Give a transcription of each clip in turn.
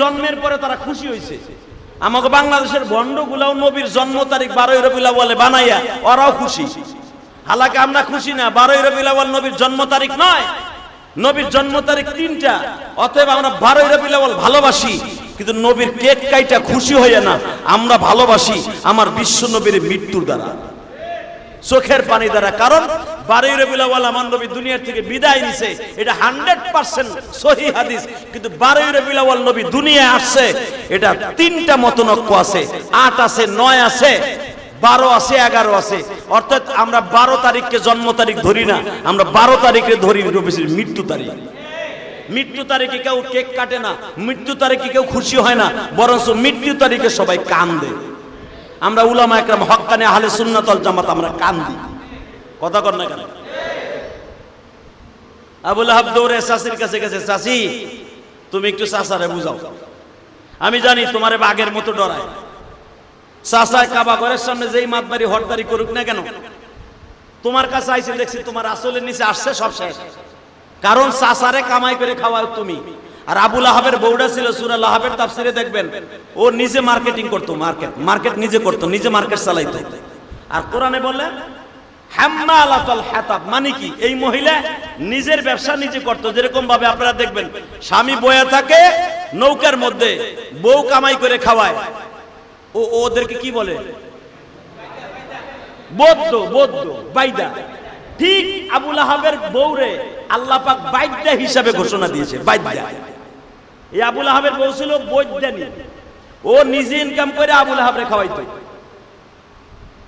জন্মের পরে তারা খুশি হয়েছে। আমাকে বাংলাদেশের বন্ডগুলাও নবীর জন্ম তারিখ বারোই রবিলা বলে বানাইয়া ওরাও খুশি। হালাকে আমরা খুশি না, বারোই রবিলা বল নবীর জন্ম তারিখ নয়। নবীর জন্ম তারিখ তিনটা, অতএব আমরা বারোই রবিলা বল ভালোবাসি, কিন্তু নবীর কেক কাইটা খুশি হইয়া না, আমরা ভালোবাসি আমার বিশ্ব নবীর মৃত্যুর দ্বারা। চোখের পানি দ্বারা। কারণ বারোই রবিউল আউয়াল আমার নবী দুনিয়ার থেকে বিদায় নিছে। এটা হান্ড্রেড পার্সেন্ট সহি হাদিস। কিন্তু বারোই রবিউল আউয়াল নবী দুনিয়ায় আসছে, এটা তিনটা মতনক্য আছে। আট আছে, নয় আছে, বারো আছে, এগারো আছে। অর্থাৎ আমরা বারো তারিখকে জন্ম তারিখ ধরি না, আমরা বারো তারিখে ধরি নবীর মৃত্যু তারিখ। মৃত্যু তারিখে কেউ কেক কাটে না, মৃত্যু তারিখে কেউ খুশি হয় না, বরঞ্চ মৃত্যু তারিখে সবাই কান্দে। আমরা উলামা একরাম হক্কানে আহলে সুন্নাতল জামাত, আমরা কান্দি। কথা কর না কেন? আবুল আহাব দৌড়ে চাষির কাছে গেছে চাষি তুমি একটু চাষারে বুঝাও। আমি জানি তোমারে বাঘের মতো ডরায়। চাষায় কাবা ঘরের সামনে যেই মাতবাড়ি হরদারি করুক না কেন, তোমার কাছে আইসে দেখছি তোমার আসলের নিচে আসছে সব শেষ। কারণ চাষারে কামাই করে খাওয়াও তুমি। আর আবুল আহাবের বউডা ছিল সুরা লাহাবের তাফসিরে দেখবেন, ও নিজে মার্কেটিং করতো মার্কেট মার্কেট নিজে করতো, নিজে মার্কেট চালাইতো। আর কোরআনে বললে হাম্মালাতুল হাতাব মানে কি? এই মহিলা নিজের ব্যবসা নিজে যেরকম ভাবে আপনারা দেখবেন, স্বামী বয়া থাকে, নৌকার মধ্যে বউ কামাই করে খাওয়ায়। ও ওদেরকে কি বলে? বৌদ্ধ বৌদ্ধ, বাইদা। ঠিক আবুল আহাবের বউরে আল্লাহ পাক বাইদা হিসাবে ঘোষণা দিয়েছে, বাইদা। এই আবুল আহাবের বউ ছিল ও নিজে ইনকাম করে আবুল আহাবরে খাওয়াইতো।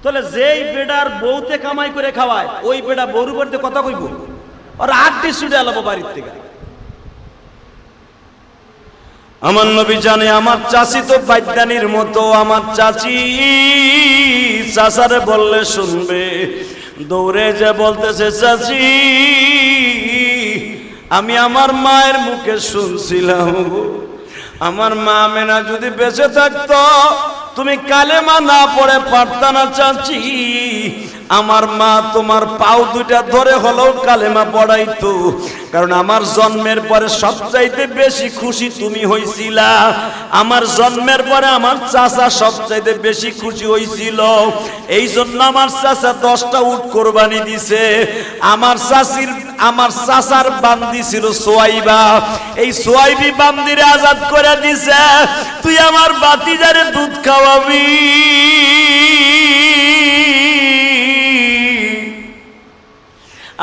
তাহলে যেই বেডার বউতে কামাই করে খাওয়ায়, ওই বেডা বউর উপর কথা কইব? আর আটটি ছুটে আলাবো বাড়ির থেকে। আমার নবী জানে, আমার চাচি তো বাইদানির মতো, আমার চাচি চাচারে বললে শুনবে। দৌড়ে যে বলতেছে, চাচি আমি আমার মায়ের মুখে শুনছিলাম। আমার মা মেনা যদি বেঁচে থাকতো, তুমি কালেমা না পড়ে পারতা না চাচি। আমার মা তোমার পাও দুইটা ধরে হলেও কালেমা পড়াইতো। কারণ আমার জন্মের পরে সবচাইতে বেশি খুশি তুমি হইছিলা। আমার জন্মের পরে আমার চাচা সবচাইতে বেশি খুশি হইছিল। এই জন্য আমার চাচা দশটা উট কোরবানি দিছে। আমার চাচির আমার চাচার বান্দি ছিল সোয়াইবা। এই সোয়াইবি বান্দিরে আজাদ করে দিছে, তুই আমার বাতিজারে দুধ খাওয়াবি।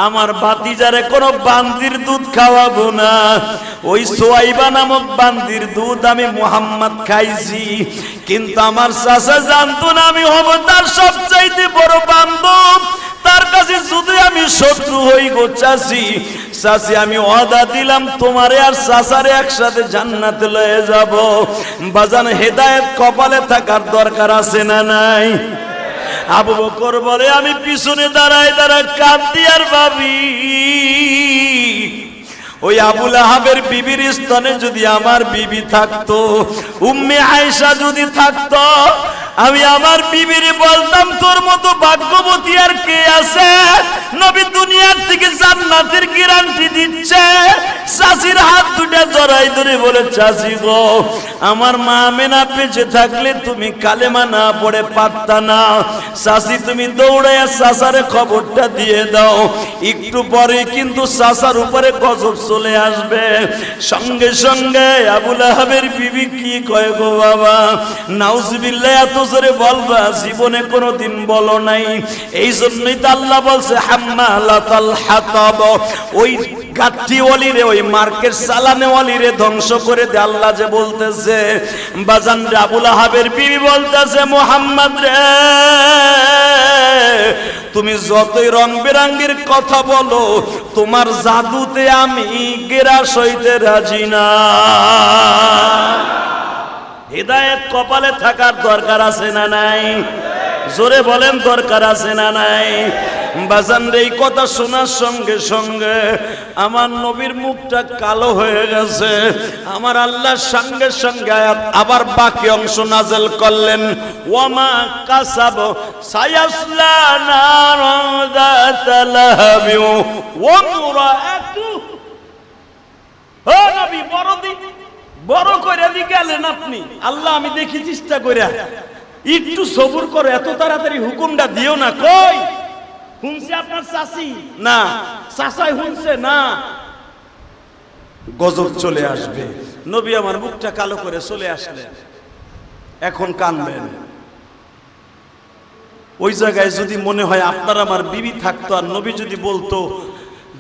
আমার বাতিজারে কোনো বান্দির দুধ খাওয়াবো না। ওই সোয়াইবা নামক বান্দির দুধ আমি মোহাম্মদ খাইছি। কিন্তু আমার চাচা জানতো না আমি হব তার সবচাইতে চাষি চাষি আমি ওয়াদা দিলাম তোমারে আর চাচারে একসাথে জান্নাতে লয়ে যাব। বাজান, হেদায়েত কপালে থাকার দরকার আছে না নাই? আবু বকর বলে, আমি পিছনে দাঁড়ায় দাঁড়ায় কাঁদি আর ভাবি, ওই আবুল আহাবের বিবির স্তনে যদি আমার বিবি থাকতো, উম্মে আয়েশা যদি থাকতো, আমি আমার বিবির বলতাম, তোর মতো ভাগ্যবতী আর কে আছে? নবী দুনিয়ার থেকে জান্নাতের গ্যারান্টি দিচ্ছে। চাষির হাত দুটা জড়াই ধরে বলে চাষি গো, আমার মা মেনা পেছে থাকলে তুমি কালেমা না পড়ে পারতা না। চাষি তুমি দৌড়াইয়া চাষারে খবরটা দিয়ে দাও। একটু পরে কিন্তু চাষার উপরে গজব চলে আসবে। সঙ্গে সঙ্গে আবুল আহাবের বিবি কি কয় গো বাবা? নাউজবিল্লাহ, এত জোরে বলবা, জীবনে কোনোদিন বলো নাই। এই জন্যই তো আল্লাহ বলছে হাম্মালাতাল হাতাব ওই ওই মার্কেট ওলিরে ধ্বংস করে দে আল্লাহ যে বলতেছে। বাজান আবুল আহাবের বিবি বলতেছে, মোহাম্মদ রে, তুমি যতই রং বেরাঙ্গের কথা বলো, তোমার জাদুতে আমি গেরাস হইতে রাজি না। হৃদায়ত কপালে থাকার দরকার আছে না নাই? জোরে বলেন, দরকার আছে না নাই? বাজান রে, এই কথা শোনার সঙ্গে সঙ্গে আমার নবীর মুখটা কালো হয়ে গেছে। আমার আল্লাহর সঙ্গে সঙ্গে আবার বাকি অংশ নাজেল করলেন। ওয়ামা কাসাব সায়াসলা নারন যাতা লাহাবি ওয়া মুরাআতু ও নবী বড় দিন বড় করে দি গেলেন আপনি। আল্লাহ, আমি দেখি চেষ্টা করে একটু সবুর করো এত তাড়াতাড়ি হুকুমটা দিও না কই? শুনছে আপনার চাষি না চাষাই শুনছে না। গজব চলে আসবে। নবী আমার মুখটা কালো করে চলে আসলেন। এখন কানবেন। ওই জায়গায় যদি মনে হয় আপনার আমার বিবি থাকতো আর নবী যদি বলতো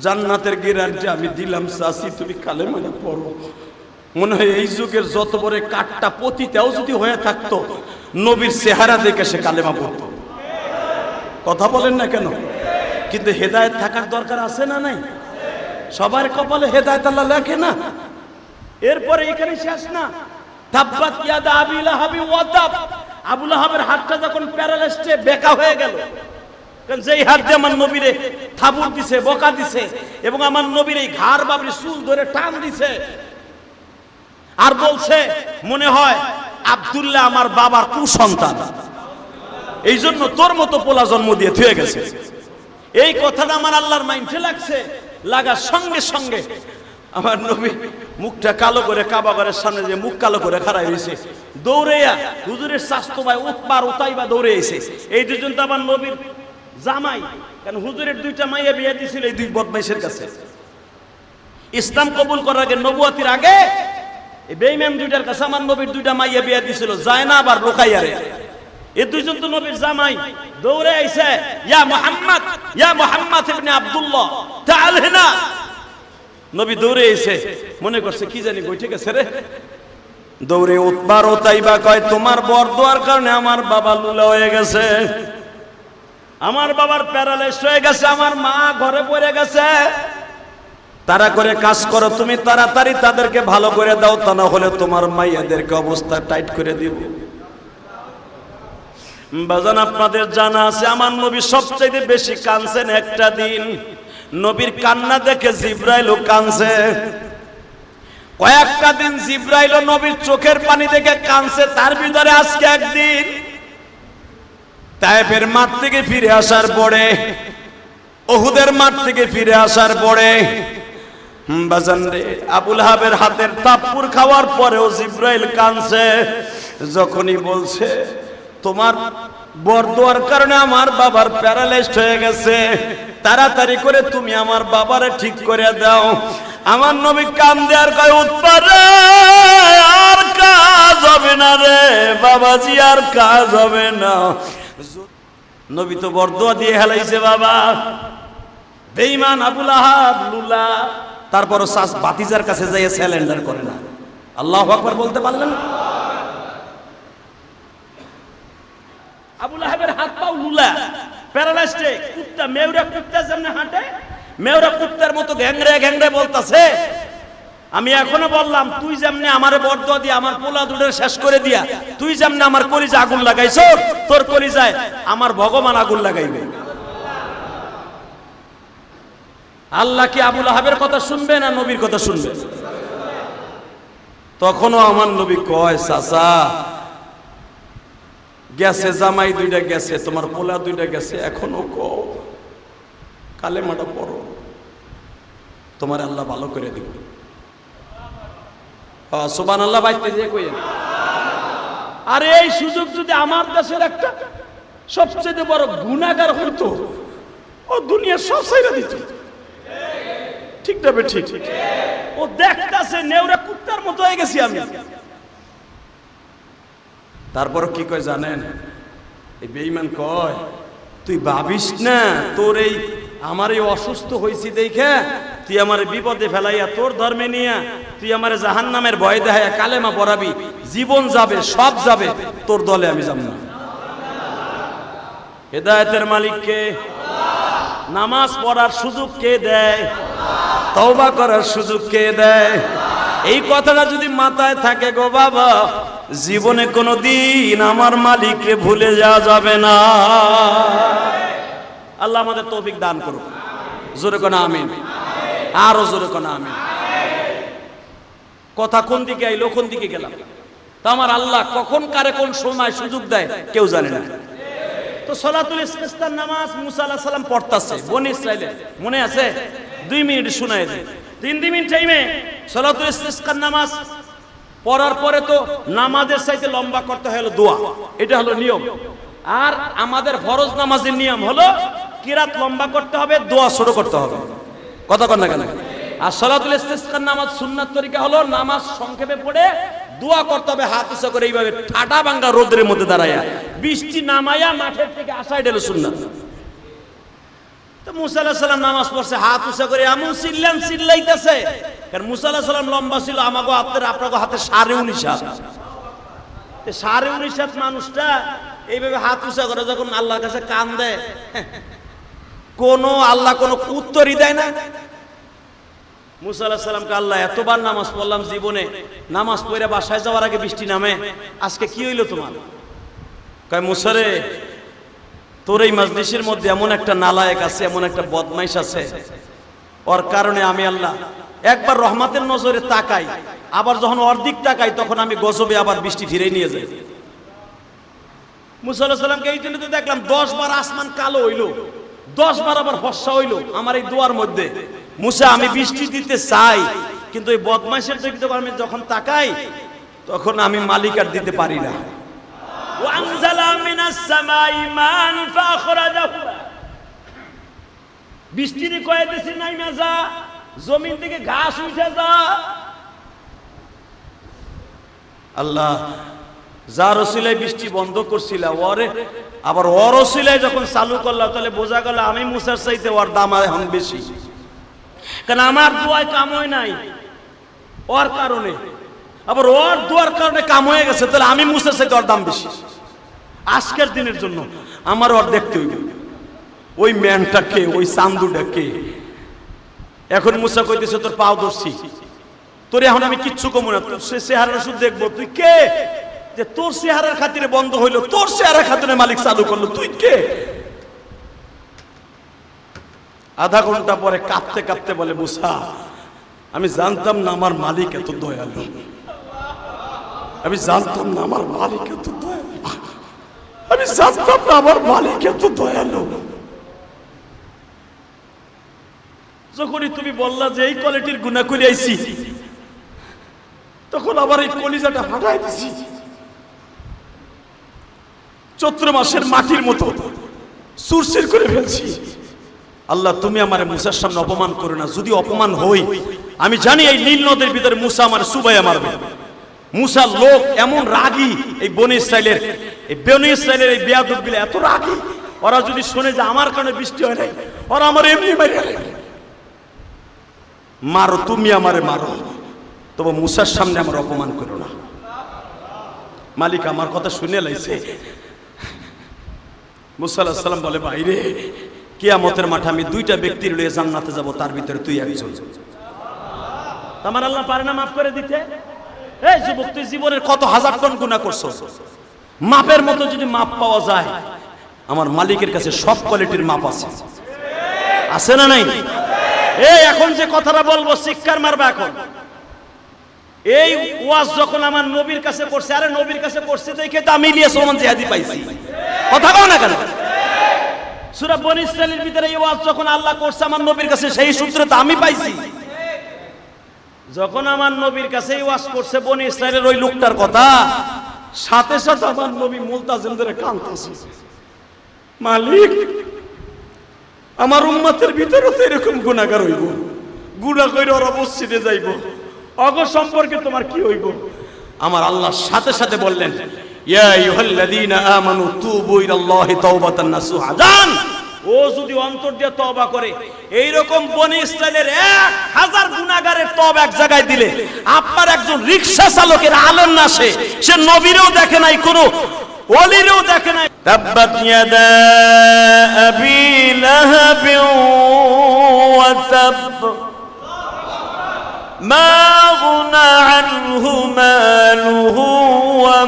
জান্নাতের গ্যারান্টি আমি দিলাম চাষি তুমি কালে মানে পড়ো। মনে হয় এই যুগের যত বড় কাঠটা পতিতেও যদি হয়ে থাকতো নবীর চেহারা দেখে সে কালেমা পড়তো। কথা বলেন না কেন? কিন্তু হেদায়েত থাকার দরকার আছে না নাই? সবার কপালে হেদায়ত আল্লাহ লেখে না। এরপরে এখানে শেষ না। তাব্বাত ইয়াদা আবি লাহাবি ওয়াতাব আবু লাহাবের হাতটা যখন প্যারালাইজডে বেকা হয়ে গেল, কারণ যেই হাত দিয়ে আমার নবীরে থাবুর দিছে, বকা দিছে, এবং আমার নবীর এই ঘাড় বাবরি চুল ধরে টান দিছে, আর বলছে, মনে হয় আব্দুল্লাহ আমার বাবার কুসন্তান। এই জন্য তোর মতো পোলা জন্ম দিয়ে থুয়ে গেছে। এই কথাটা আমার আল্লাহর মাইন্ডে লাগছে, লাগার সঙ্গে সঙ্গে আমার নবী মুখটা কালো করে কাবা ঘরের সামনে যে মুখ কালো করে খাড়াই হয়েছে দৌড়েয়া হুজুরের স্বাস্থ্য ভাই উৎপার উতাইবা দৌড়ে এসে এই দুজন তো আমার নবীর জামাই, কারণ হুজুরের দুইটা মাইয়া বিয়ে দিছিল এই দুই বদমাইশের কাছে। ইসলাম কবুল করার আগে নবুয়াতির আগে এই বেইমান দুইটার কাছে আমার নবীর দুইটা মাইয়া বিয়ে দিছিল যায় না আবার রোকাইয়ারে। এ দুইজন তো নবীর জামাই। দৌড়ে আইছে, ইয়া মুহাম্মদ ইয়া মুহাম্মদ ইবনে আব্দুল্লাহ, তাআল হেনা। নবী দৌড়ে এসে মনে করছে, কি জানি বইঠে গেছে রে? দৌড়ে উৎবার ওতাইবা কয়, তোমার বর দোয়ার কারণে আমার বাবা লুলা হয়ে গেছে। আমার বাবার প্যারালাইস হয়ে গেছে, আমার মা ঘরে পড়ে গেছে। তারা করে কাজ করো, তুমি তাড়াতাড়ি তাদেরকে ভালো করে দাও, তা না হলে তোমার মাইয়াদেরকে অবস্থা টাইট করে দিব। বাজান, আপনাদের জানা আছে, আমার নবী সবচেয়ে বেশি কানছেন একটা দিন। নবীর কান্না দেখে জিব্রাইলও কানছে কয়েকটা দিন জিব্রাইল নবীর চোখের পানি দেখে কানছে তার ভিতরে আজকে একদিন তাইফের মাঠ থেকে ফিরে আসার পরে, ওহুদের মাঠ থেকে ফিরে আসার পরে বাজান রে, আবুল হাবের হাতের তাপ্পুর খাওয়ার পরেও জিব্রাইল কানছে যখনই বলছে, তোমার বরদোয়ার কারণে আমার বাবার প্যারালাইজড হয়ে গেছে, তাড়াতাড়ি করে তুমি আমার বাবারে ঠিক করে দাও। আমার নবী কাম দেওয়ার কয়, উৎপারে আর কাজ হবে না রে, বাবাজি আর কাজ হবে না। নবী তো বরদোয়া দিয়ে হেলাইছে, বাবা, বেঈমান আবুল আহাব, লুলা তারপর সাস বাতিজার কাছে যাইয়ে স্যালেন্ডার করে না। আল্লাহ আকবার বলতে পারলেন আবুল আহাবের হাত পাও লুলা, প্যারালাইজডে, কুত্তা মেউরা কুত্তা যেমন হাঁটে, মেউরা কুত্তার মতো ঘ্যাংরে ঘ্যাংরে বলতাছে, আমি এখনও বললাম, তুই যেমনি আমারে বরদোয়া দিয়ে, আমার পোলা দুধের শেষ করে দিয়া, তুই যেমনি আমার কলিজা আগুন লাগাইছ তোর কলিজায় আমার ভগবান আগুন লাগাইবে। আল্লাহ কি আবুল আহাবের কথা শুনবে না নবীর কথা শুনবে? তখনও আমার নবী কয়, চাচা গেছে জামাই দুইটা গেছে, তোমার পোলা দুইটা গেছে, এখনও ক কালে মাটা পড়ো। তোমার আল্লাহ ভালো করে দিব। সোবান আল্লাহ বাইতে যে কই আরে এই সুযোগ যদি আমার দেশের একটা সবচেয়ে বড় গুণাগার হতো ও দুনিয়া সব সাইরা দিত। ঠিক না ঠিক ও দেখতাছে, নেউরা কুত্তার মতো হয়ে গেছি আমি। তারপর কি কয় জানেন? এই বেঈমান কয়, তুই ভাবিস না, তোর এই, আমার এই অসুস্থ হয়েছি দেখে, তুই আমার বিপদে ফেলাইয়া তোর ধর্মে নিয়া, তুই আমার জাহান নামের ভয় দেখাইয়া কালেমা পড়াবি, জীবন যাবে, সব যাবে, তোর দলে আমি যাব না। হেদায়তের মালিককে, নামাজ পড়ার সুযোগ কে দেয়? তওবা করার সুযোগ কে দেয়? এই কথাটা যদি মাথায় থাকে গো বাবা, জীবনে কোনো দিন আমার মালিককে ভুলে যাওয়া যাবে না। আল্লাহ আমাদের তৌফিক দান করুক। জোরে কোন আমিন। আরও জোরে কোন আমিন। কথা কোন দিকে আইলো, কোন দিকে গেলাম? তা আমার আল্লাহ কখন, কারে, কোন সময় সুযোগ দেয়, কেউ জানে না। তো সলাতুল ইস্তিস্কার নামাজ মুসা আলাইহিস সালাম পড়তাছে, বনি ইসরাইলে মনে আছে? দুই মিনিট শুনাই দিই। তিন মিনিট টাইমে সলাতুল ইস্তিস্কার নামাজ পড়ার পরে তো নামাজের চাইতে লম্বা করতে হলো দোয়া। এটা হলো নিয়ম। আর আমাদের ফরজ নামাজের নিয়ম হলো কিরাত লম্বা করতে হবে, দোয়া ছোট করতে হবে। কথা কর না কেন? আর সলাতুল ইস্তিসকার নামাজ সুন্নাত তরিকা হলো নামাজ সংক্ষেপে পড়ে দোয়া করতে হবে, হাত উঁচা করে এইভাবে ঠাটা ভাঙ্গা রোদের মধ্যে দাঁড়ায়া। বৃষ্টি নামায়া মাঠের থেকে আসা হলো সুন্নাত। তো মুসা নামাজ পড়ছে, হাত মুসা লম্বা হাতের হাতে। মানুষটা এইভাবে হাত যখন কাছে কান কোনো আল্লাহ কোনো উত্তরই দেয় না। মুসা সাল্লামকে আল্লাহ, এতবার নামাজ পড়লাম জীবনে, নামাজ পড়ে বাসায় যাওয়ার আগে বৃষ্টি নামে, আজকে কি হইল তোমার? মুসারে তোর এই মাজলিসের মধ্যে এমন একটা নালায়েক আছে, এমন একটা বদমাইশ আছে। ওর কারণে আমি আল্লাহ একবার রহমাতের নজরে তাকাই, আবার যখন অর্ধেক তাকাই, তখন আমি গজবে আবার বৃষ্টি ফিরে নিয়ে যাই। মুসাল্লাহ সাল্লামকে এই জন্য তো দেখলাম দশ বার আসমান কালো হইল, দশ বার আবার ফর্সা হইল আমার এই দোয়ার মধ্যে। মুসা, আমি বৃষ্টি দিতে চাই, কিন্তু এই বদমাইশের দিকে আমি যখন তাকাই, তখন আমি মালিক আর দিতে পারি না। বৃষ্টির কয়ে দেশে নাই মেজা, জমিন থেকে ঘাস উঠে যা। আল্লাহ যার ওসিলায় বৃষ্টি বন্ধ করছিল, ওরে, আবার ওর ওসিলায় যখন চালু করলাম তাহলে বোঝা গেল আমি মুসার চাইতে ওর দাম এখন বেশি। কারণ আমার দোয়ায় কাম হয় নাই, ওর কারণে। আবার ওর দোয়ার কারণে কাম হয়ে গেছে, তাহলে আমি মুসার চাইতে ওর দাম বেশি। আজকের দিনের জন্য আমার ওর দেখতে হইবে। ওই ম্যানটাকে ওই চান্দুটাকে এখন মুসা কইতেছে, তোর পাও ধরছি। তোর এখন আমি কিচ্ছু কমু না। তোর সে চেহারা শুধু দেখব। তুই কে? যে তোর চেহারার খাতিরে বন্ধ হইল, তোর চেহারার খাতিরে মালিক চালু করল। তুই কে? আধা ঘণ্টা পরে কাঁপতে কাঁপতে বলে, মুসা, আমি জানতাম না আমার মালিক এত দয়ালু। আমি জানতাম না আমার মালিক এত দয়ালু। আমি জানতাম না আমার মালিক এত দয়ালু। যখনই তুমি বললা যে এই কোয়ালিটির গুণা করে আইছি, তখন আবার এই কলিজাটা ফাটাই দিছি। চৈত্র মাসের মাটির মতো সুরসির করে ফেলছি। আল্লাহ, তুমি আমার মুসার সামনে অপমান করো না। যদি অপমান হই, আমি জানি এই নীল নদের ভিতরে মুসা আমার সুবাইয়া মারবে। মুসা লোক এমন রাগী। এই বনি ইসরায়েলের এই বনি ইসরায়েলের এই বেয়াদবগুলো এত রাগী। ওরা যদি শুনে যে আমার কারণে বৃষ্টি হয় নাই, ওরা আমার এমনি মারো, তুমি আমারে মারো। তবে মুসার সামনে আমার অপমান করো না। মালিক আমার কথা শুনে লাইছে। মুসা আলাহিস সাল্লাম বলে, বাইরে, কিয়ামতের মাঠে আমি দুইটা ব্যক্তির লয়ে জান্নাতে যাব, তার ভিতরে তুই একজন। আমার আল্লাহ পারে না মাফ করে দিতে? এই যুবক, তুই জীবনের কত হাজার টন গুণা করছ? মাপের মতো যদি মাপ পাওয়া যায়, আমার মালিকের কাছে সব কোয়ালিটির মাপ আছে। আছে না নাই? এই এখন যে কথাটা বলব শিক্ষার মারবা এখন। এই ওয়াজ যখন আমার নবীর কাছে পড়ছে, আরে নবীর কাছে পড়ছে দেখে তো আমি ইলিয়াস রহমান জিহাদি পাইছি। কথা কও না কেন? সূরা বনি ভিতরে এই ওয়াজ যখন আল্লাহ করছে, আমার নবীর কাছে সেই সূত্রে তো আমি পাইছি। যখন আমার নবীর কাছে এই ওয়াজ করছে, বনি ইসরাইলের ওই লোকটার কথা, সাথে সাথে আমার নবী মুলতাজিম ধরে মালিক, আমার উম্মতের ভিতরে তো এরকম গুণাগার হইব। গুণা কইরে ওরা মসজিদে যাইব। অগ সম্পর্কে তোমার কি হইব? আমার আল্লাহ সাথে সাথে বললেন, ইয়া আইয়ুহাল্লাযীনা আমানু তুবু ইলাল্লাহি তাওবাতান নাসুহা। জান! ও যদি অন্তর দিয়ে তবা করে, এইরকম বনি ইসরায়েলের এক হাজার গুণাগারের তব এক জায়গায় দিলে, আপনার একজন রিক্সা চালকের আলম না সে সে নবীরেও দেখে নাই, কোনো অলিরেও দেখে নাই। তাব্বাত ইয়াদা আবি লাহাব ওয়া তাব। মা গুনা আনহু মালুহু ওয়া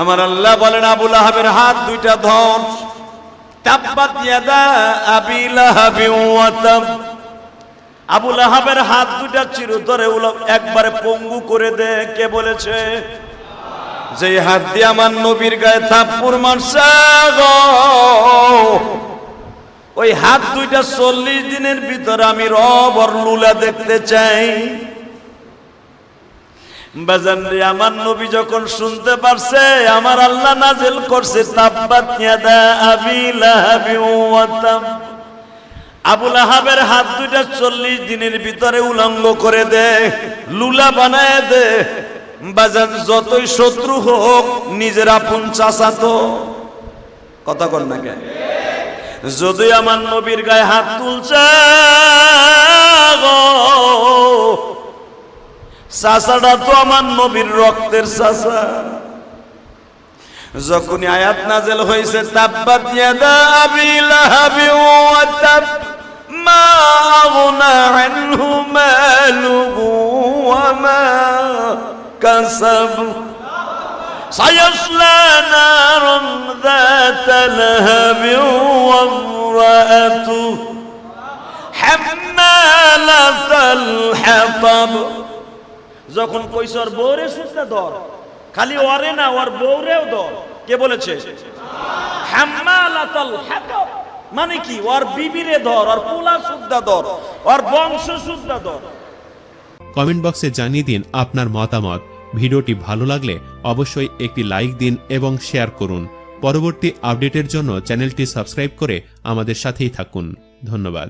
আমার আল্লাহ বলেন, আবুল আহাবের হাত দুইটা ধন। তাব্বাত ইয়াদা আবি লাহাবি ওয়া আবুল আহাবের হাত দুটা চিরতরে উলম একবারে পঙ্গু করে দে। কে বলেছে? যে হাত দিয়ে আমার নবীর গায়ে থাপ্পুর মারছে ওই হাত দুইটা চল্লিশ দিনের ভিতরে আমি রবর লুলা দেখতে চাই। বাজান রে আমার নবী যখন শুনতে পারছে আমার আল্লাহ নাজেল করছে তাব্বাত ইয়াদা আবি লাহাবি ওয়া তাব আহাবের হাত দুইটা চল্লিশ দিনের ভিতরে উলঙ্গ করে দে লুলা বানায় দে। বাজান যতই শত্রু হোক নিজের আপন চাচা তো। কথা কর না কেন? যদি আমার নবীর গায়ে হাত তুলছে গো, চাচাটা তো আমার নবীর রক্তের চাচা যখনই আয়াত নাজেল হয়েছে তাব্বাত ইয়াদা আবি লাহাবি ওয়া তাব মা আগনা আনহু মালুহু ওয়া মা কাসাব سيصلى نارا ذات لهب وامرأته حمالة الحطب যখন কইসর বউরে সুস্থা ধর, খালি ওরে না, ওর বউরেও ধর, কে বলেছে? মানে কি? ওর বিবিরে ধর, ওর পোলা সুদ্ধা ধর, ওর বংশ সুদ্ধা ধর। কমেন্ট বক্সে জানিয়ে দিন আপনার মতামত। ভিডিওটি ভালো লাগলে অবশ্যই একটি লাইক দিন এবং শেয়ার করুন। পরবর্তী আপডেটের জন্য চ্যানেলটি সাবস্ক্রাইব করে আমাদের সাথেই থাকুন। ধন্যবাদ।